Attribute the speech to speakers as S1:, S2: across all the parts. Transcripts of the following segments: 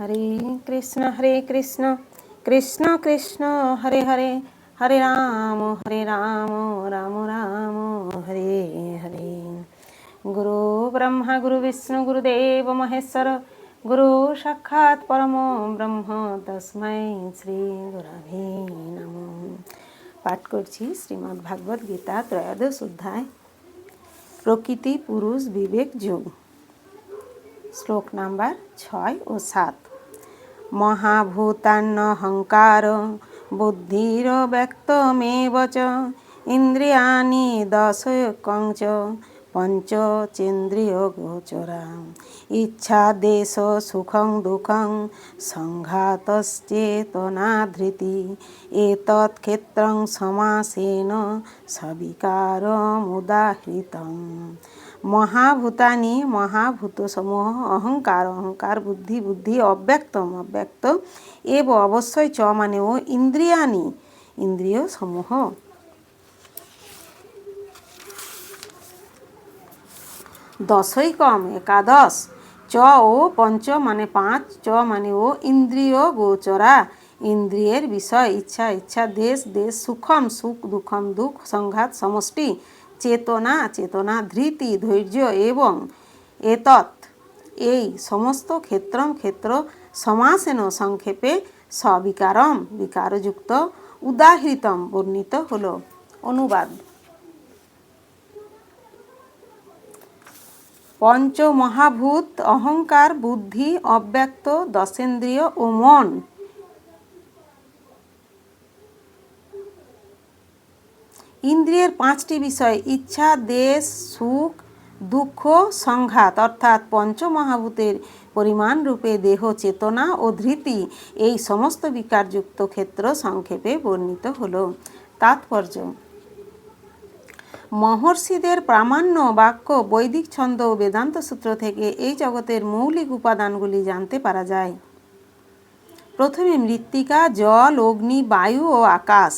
S1: হরে কৃষ্ণ হরে কৃষ্ণ কৃষ্ণ কৃষ্ণ হরে হরে হরে রাম হরে রাম রাম রাম হরে হরে গুরু ব্রহ্মা গুরু বিষ্ণু গুরুদেব মহেশ্বর গুরু সাক্ষাৎ পরম ব্রহ্ম তস্মৈ শ্রী গুরাভি নম পাঠ করছি শ্রীমদ্ ভাগবত গীতা ত্রয়োদশ অধ্যায় প্রকৃতি পুরুষ বিবেক যোগ শ্লোক নাম্বার ছয় ও সাত মহাভূতান্ন হংকার বুদ্ধির ব্যক্ত মে বচ ইন্দ্রিয়ানি দশকঞ্চ পঞ্চচেন্দ্রিয় গোচরা ইচ্ছা দেশ সুখং দুঃখং ধৃতি সংঘাতশ্চেতনাধৃতি এতৎক্ষেত্রং সমাসেন সবিকার সবিকারমুদাহৃতম মহাভূতানি মহাভূত সমূহ অহংকার অহংকার বুদ্ধি বুদ্ধি অব্যক্ত অব্যক্ত এব অবশ্যই চ মানে ও ইন্দ্রিয়ানি ইন্দ্রিয় সমূহ দশই কম একাদশ চ ও পঞ্চ মানে পাঁচ চ মানে ও ইন্দ্রিয় গোচরা ইন্দ্রিয়ের বিষয় ইচ্ছা ইচ্ছা দেশ দেশ সুখম সুখ দুঃখম দুঃখ সংঘাত সমষ্টি চেতনা চেতনা ধৃতি ধৈর্য এবং এতৎ এই সমস্ত ক্ষেত্রম ক্ষেত্র সমাসেন সংক্ষেপে সবিকারম বিকারযুক্ত উদাহৃতম বর্ণিত হল অনুবাদ পঞ্চমহাভূত অহংকার বুদ্ধি অব্যক্ত দশেন্দ্রিয় ও মন ইন্দ্রিয়ের পাঁচটি বিষয় ইচ্ছা দেশ সুখ দুঃখ সংঘাত অর্থাৎ পঞ্চমহাভূতের পরিমাণ রূপে দেহ চেতনা ও ধৃতি এই সমস্ত বিকারযুক্ত ক্ষেত্র সংক্ষেপে বর্ণিত হল তাৎপর্য মহর্ষিদের প্রামাণ্য বাক্য বৈদিক ছন্দ ও বেদান্ত সূত্র থেকে এই জগতের মৌলিক উপাদানগুলি জানতে পারা যায় প্রথমে মৃত্তিকা জল অগ্নি বায়ু ও আকাশ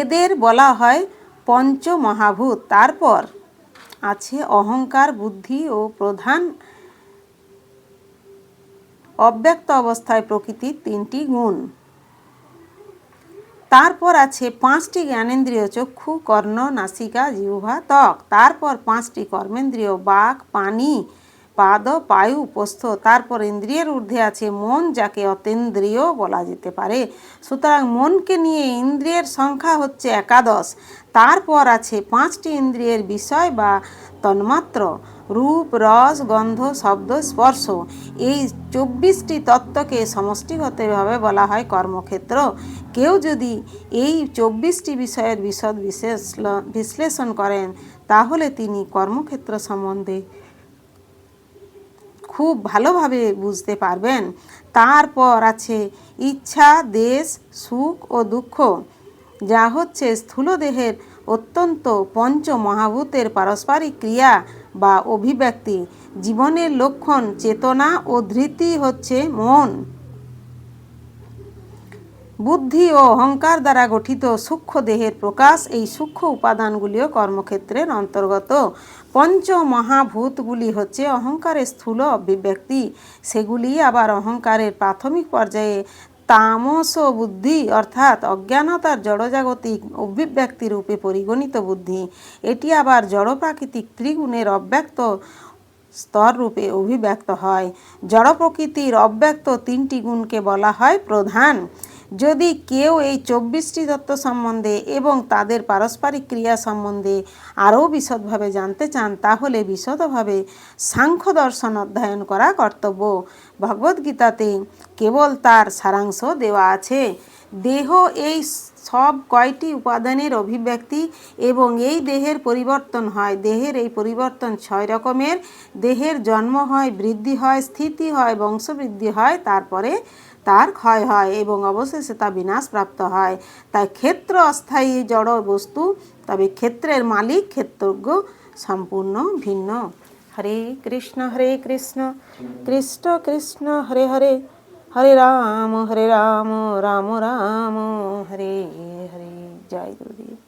S1: এদের বলা হয় পঞ্চমহাভূত তারপর আছে অহংকার বুদ্ধি ও প্রধান অব্যক্ত অবস্থায় প্রকৃতির তিনটি গুণ তারপর আছে পাঁচটি জ্ঞানেন্দ্রীয় চক্ষু কর্ণ নাসিকা জিহ্বা ত্বক তারপর পাঁচটি কর্মেন্দ্রীয় বাক পানি পাদ পায়ু উপস্থ তারপর ইন্দ্রিয়ের ঊর্ধ্বে আছে মন যাকে অতেন্দ্রিয় বলা যেতে পারে সুতরাং মনকে নিয়ে ইন্দ্রিয়ের সংখ্যা হচ্ছে একাদশ তারপর আছে পাঁচটি ইন্দ্রিয়ের বিষয় বা তন্মাত্র রূপ রস গন্ধ শব্দ স্পর্শ এই চব্বিশটি তত্ত্বকে সমষ্টিগতভাবে বলা হয় কর্মক্ষেত্র কেউ যদি এই চব্বিশটি বিষয়ের বিশদ বিশ্লেষণ করেন তাহলে তিনি কর্মক্ষেত্র সম্বন্ধে খুব ভালোভাবে বুঝতে পারবেন তারপর আছে ইচ্ছা দেশ সুখ ও দুঃখ যা হচ্ছে স্থূলদেহের অত্যন্ত পঞ্চ মহাভূতের পারস্পরিক ক্রিয়া বা অভিব্যক্তি জীবনের লক্ষণ চেতনা ও ধৃতি হচ্ছে মন বুদ্ধি ও অহংকার দ্বারা গঠিত সূক্ষ্ম দেহের প্রকাশ এই সূক্ষ্ম উপাদানগুলিও কর্মক্ষেত্রের অন্তর্গত পঞ্চ মহাভূতগুলি হচ্ছে অহংকারের স্থূল অভিব্যক্তি সেগুলি আবার অহংকারের প্রাথমিক পর্যায়ে তামস বুদ্ধি অর্থাৎ অজ্ঞানতার জড়জাগতিক অভিব্যক্তি রূপে পরিগণিত বুদ্ধি এটি আবার জড় প্রাকৃতিক ত্রিগুণের অব্যক্ত স্তর রূপে অভিব্যক্ত হয় জড় প্রকৃতির অব্যক্ত তিনটি গুণকে বলা হয় প্রধান যদি কেউ এই চব্বিশটি তত্ত্ব সম্বন্ধে এবং তাদের পারস্পরিক ক্রিয়া সম্বন্ধে আরও বিশদভাবে জানতে চান তাহলে বিশদভাবে সাংখ্য দর্শন অধ্যয়ন করা কর্তব্য ভগবদ্গীতাতে কেবল তার সারাংশ দেওয়া আছে দেহ এই সব কয়টি উপাদানের অভিব্যক্তি এবং এই দেহের পরিবর্তন হয় দেহের এই পরিবর্তন ছয় রকমের দেহের জন্ম হয় বৃদ্ধি হয় স্থিতি হয় বংশবৃদ্ধি হয় তারপরে তার ক্ষয় হয় এবং অবশেষে তা বিনাশপ্রাপ্ত হয় তাই ক্ষেত্র অস্থায়ী জড় বস্তু তবে ক্ষেত্রের মালিক ক্ষেত্রজ্ঞ সম্পূর্ণ ভিন্ন হরে কৃষ্ণ হরে কৃষ্ণ কৃষ্ণ কৃষ্ণ হরে হরে হরে রাম হরে রাম রাম রাম হরে হরে জয় গুরুদেব